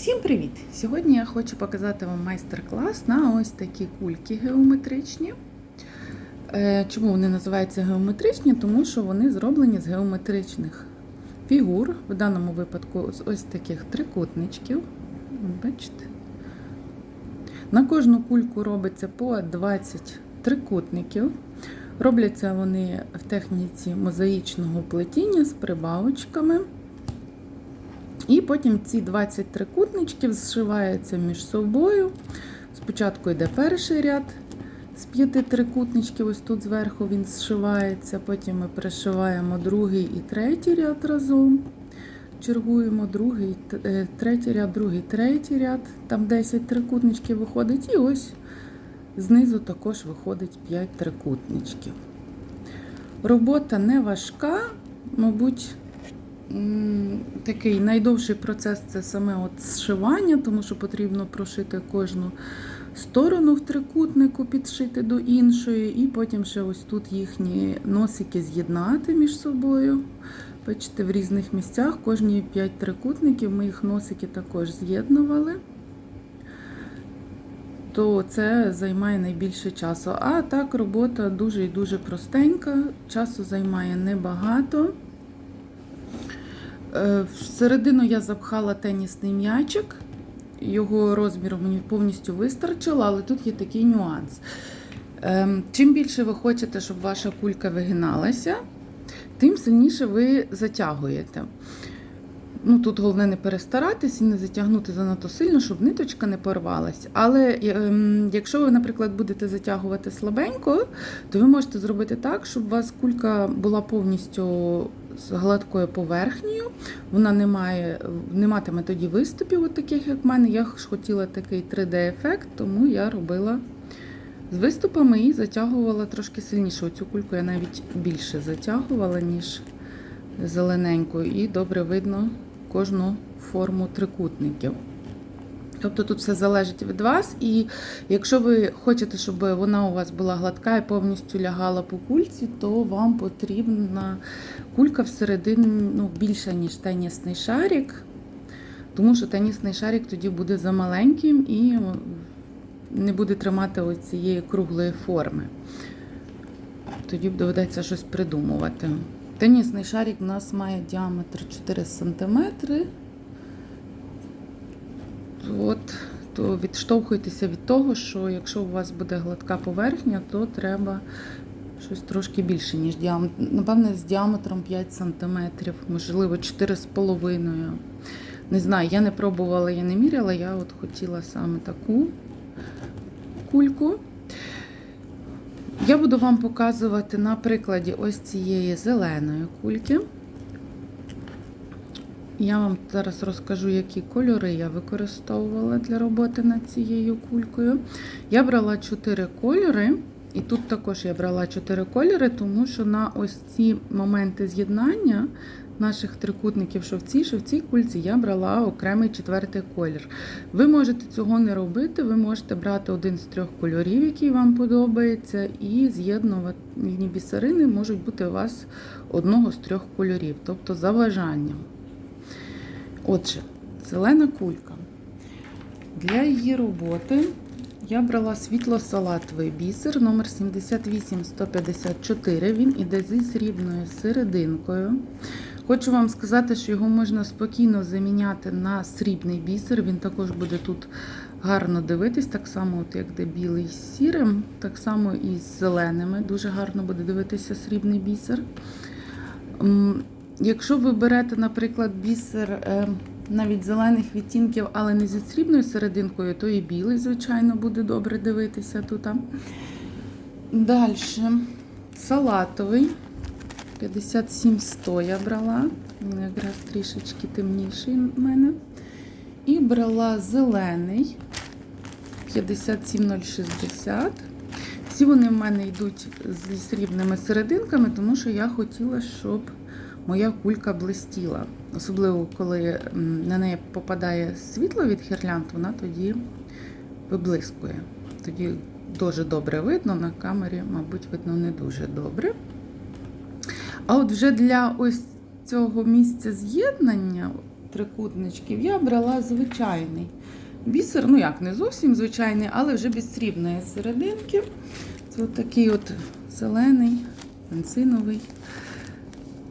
Всім привіт! Сьогодні я хочу показати вам майстер-клас на ось такі кульки геометричні. Е, Чому вони називаються геометричні? Тому що вони зроблені з геометричних фігур, в даному випадку з ось таких трикутничків. Бачите? На кожну кульку робиться по 20 трикутників. Робляться вони в техніці мозаїчного плетіння з прибавочками. І потім ці 20 трикутничків зшиваються між собою. Спочатку йде перший ряд з п'яти трикутничків, ось тут зверху він зшивається. Потім ми перешиваємо другий і третій ряд разом. Чергуємо другий, е, третій ряд, другий, третій ряд. Там 10 трикутничків виходить. І ось знизу також виходить 5 трикутничків. Робота не важка, мабуть. Такий найдовший процес це саме от зшивання, тому що потрібно прошити кожну сторону в трикутнику, підшити до іншої, і потім ще ось тут їхні носики з'єднати між собою. Бачите, в різних місцях кожні 5 трикутників ми їх носики також з'єднували. То це займає найбільше часу. А так робота дуже і дуже простенька, часу займає небагато. Е, Всередину я запхала тенісний м'ячик. Його розміру мені повністю вистачило, але тут є такий нюанс. Ем, Чим більше ви хочете, щоб ваша кулька вигиналася, тим сильніше ви затягуєте. Ну, Тут головне не перестаратись і не затягнути занадто сильно, щоб ниточка не порвалась. Але ем, якщо ви, наприклад, будете затягувати слабенько, то ви можете зробити так, щоб у вас кулька була повністю з гладкою поверхнею. Вона не, має, не матиме тоді виступів, от таких, як в мене. Я ж хотіла такий 3D-ефект, тому я робила з виступами і затягувала трошки сильніше. Оцю кульку я навіть більше затягувала, ніж зелененьку, і добре видно кожну форму трикутників. Тобто тут все залежить від вас, і якщо ви хочете, щоб вона у вас була гладка і повністю лягала по кульці, то вам потрібна кулька всередині ну, більша, ніж тенісний шарик, тому що тенісний шарик тоді буде замаленьким і не буде тримати ось цієї круглої форми. Тоді доведеться щось придумувати. Тенісний шарик у нас має діаметр 4 см. От, то відштовхуйтеся від того, що якщо у вас буде гладка поверхня, то треба щось трошки більше, ніж діаметр. Напевне, з діаметром 5 см, можливо, 4,5 Не знаю, я не пробувала, я не міряла, я от хотіла саме таку кульку. Я буду вам показувати на прикладі ось цієї зеленої кульки. Я вам зараз розкажу, які кольори я використовувала для роботи над цією кулькою. Я брала 4 кольори, і тут також я брала 4 кольори, тому що на ось ці моменти з'єднання наших трикутників, цій, що в цій кульці, я брала окремий четвертий колір. Ви можете цього не робити, ви можете брати один з трьох кольорів, який вам подобається, і з'єднувані бісерини можуть бути у вас одного з трьох кольорів, тобто за бажанням. Отже, зелена кулька. Для її роботи я брала світло-салатовий бісер номер 78154. Він іде зі срібною серединкою. Хочу вам сказати, що його можна спокійно заміняти на срібний бісер. Він також буде тут гарно дивитись, так само, от як де білий з сірим, так само і з зеленими. Дуже гарно буде дивитися срібний бісер. Якщо ви берете, наприклад, бісер е, навіть зелених відтінків, але не зі срібною серединкою, то і білий, звичайно, буде добре дивитися тут. Далі салатовий. 57-100 я брала. Він якраз трішечки темніший в мене. І брала зелений 57060. Всі вони в мене йдуть зі срібними серединками, тому що я хотіла, щоб моя кулька блистіла. Особливо, коли на неї попадає світло від гірлянд, вона тоді виблискує. Тоді дуже добре видно, на камері, мабуть, видно не дуже добре. А от вже для ось цього місця з'єднання трикутничків, я брала звичайний бісер. Ну як, не зовсім звичайний, але вже без срібної серединки. Це от такий от зелений, бензиновий.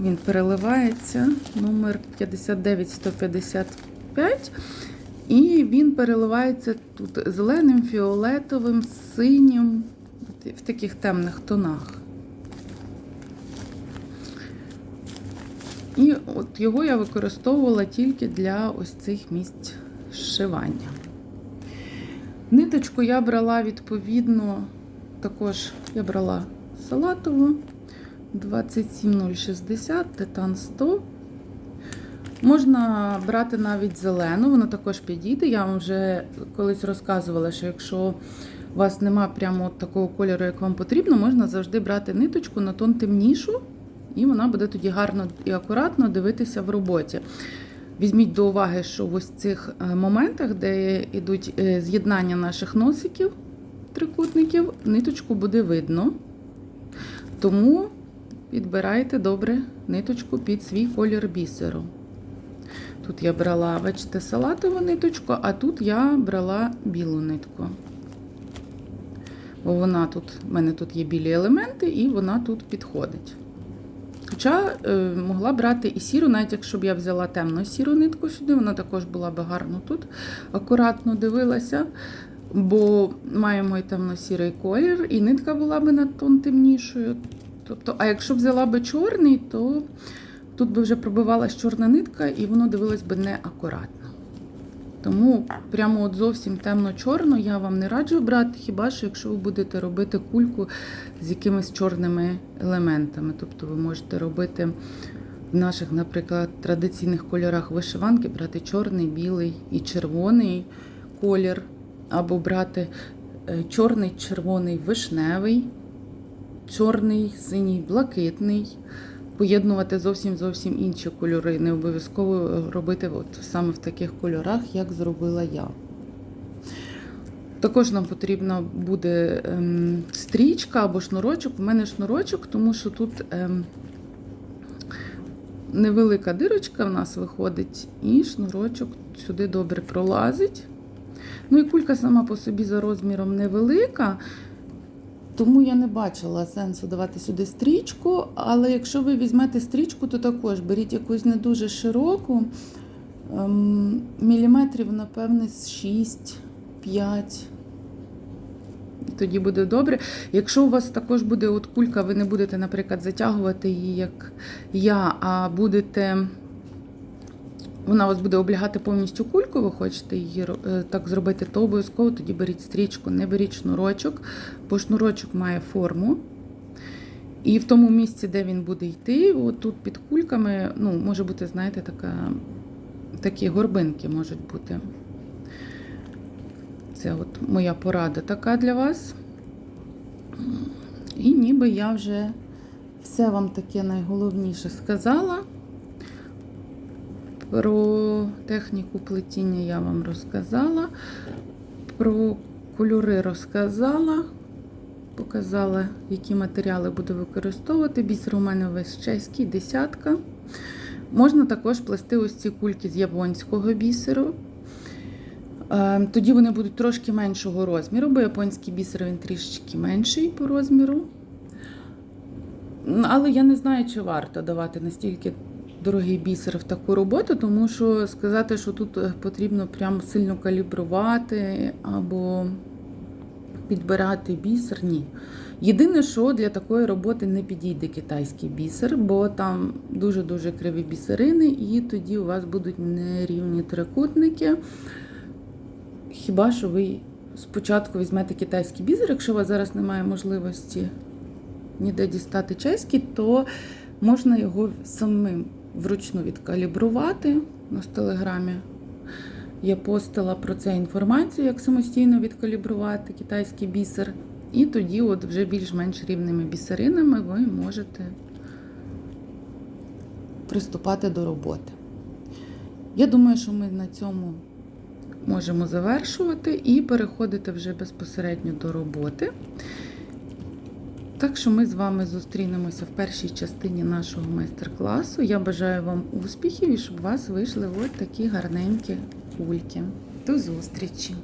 Він переливається номер 59155. І він переливається тут зеленим, фіолетовим, синім, в таких темних тонах. І от його я використовувала тільки для ось цих місць зшивання. Ниточку я брала відповідно, також я брала салатову 27060, титан 100. Можна брати навіть зелену, вона також підійде. Я вам вже колись розказувала, що якщо у вас нема прямо такого кольору, як вам потрібно, можна завжди брати ниточку на тон темнішу, і вона буде тоді гарно і акуратно дивитися в роботі. Візьміть до уваги, що в ось цих е, моментах, де йдуть е, з'єднання наших носиків, трикутників, ниточку буде видно. Тому підбирайте добре ниточку під свій колір бісеру. Тут я брала, бачите, салатову ниточку, а тут я брала білу нитку. Бо вона тут, в мене тут є білі елементи, і вона тут підходить. Хоча е, могла брати і сіру, навіть якщо б я взяла темну сіру нитку сюди, вона також була б гарно тут, акуратно дивилася, бо маємо і темно-сірий колір, і нитка була би на тон темнішою. Тобто, а якщо взяла би чорний, то тут би вже пробивалась чорна нитка, і воно дивилось би неакуратно. Тому прямо от зовсім темно-чорно я вам не раджу брати, хіба що якщо ви будете робити кульку з якимись чорними елементами. Тобто ви можете робити в наших, наприклад, традиційних кольорах вишиванки, брати чорний, білий і червоний колір, або брати е, чорний, червоний, вишневий, чорний, синій, блакитний. Поєднувати зовсім зовсім інші кольори. Не обов'язково робити от саме в таких кольорах, як зробила я. Також нам потрібна буде ем, стрічка або шнурочок. У мене шнурочок, тому що тут ем, невелика дирочка в нас виходить, і шнурочок сюди добре пролазить. Ну і кулька сама по собі за розміром невелика. Тому я не бачила сенсу давати сюди стрічку, але якщо ви візьмете стрічку, то також беріть якусь не дуже широку, ем, міліметрів, напевне, 6, 5. Тоді буде добре. Якщо у вас також буде от кулька, ви не будете, наприклад, затягувати її, як я, а будете. Вона вас буде облягати повністю кульку, ви хочете її е, так зробити, то обов'язково тоді беріть стрічку, не беріть шнурочок, бо шнурочок має форму. І в тому місці, де він буде йти, от тут під кульками, ну, може бути, знаєте, така, такі горбинки можуть бути. Це от моя порада така для вас. І ніби я вже все вам таке найголовніше сказала. Про техніку плетіння я вам розказала, про кольори розказала, показала, які матеріали буду використовувати. Бісер у мене весь чеський, десятка. Можна також плести ось ці кульки з японського бісеру. Е, Тоді вони будуть трошки меншого розміру, бо японський бісер він трішечки менший по розміру. Але я не знаю, чи варто давати настільки дорогий бісер в таку роботу, тому що сказати, що тут е, потрібно прям сильно калібрувати або підбирати бісер, ні. Єдине, що для такої роботи не підійде китайський бісер, бо там дуже-дуже криві бісерини, і тоді у вас будуть нерівні трикутники. Хіба що ви спочатку візьмете китайський бісер, якщо у вас зараз немає можливості ніде дістати чеський, то можна його самим вручну відкалібрувати. У нас в телеграмі я постила про це інформацію, як самостійно відкалібрувати китайський бісер. І тоді, от вже більш-менш рівними бісеринами, ви можете приступати до роботи. Я думаю, що ми на цьому можемо завершувати і переходити вже безпосередньо до роботи. Так що ми з вами зустрінемося в першій частині нашого майстер-класу. Я бажаю вам успіхів і щоб у вас вийшли ось такі гарненькі кульки. До зустрічі!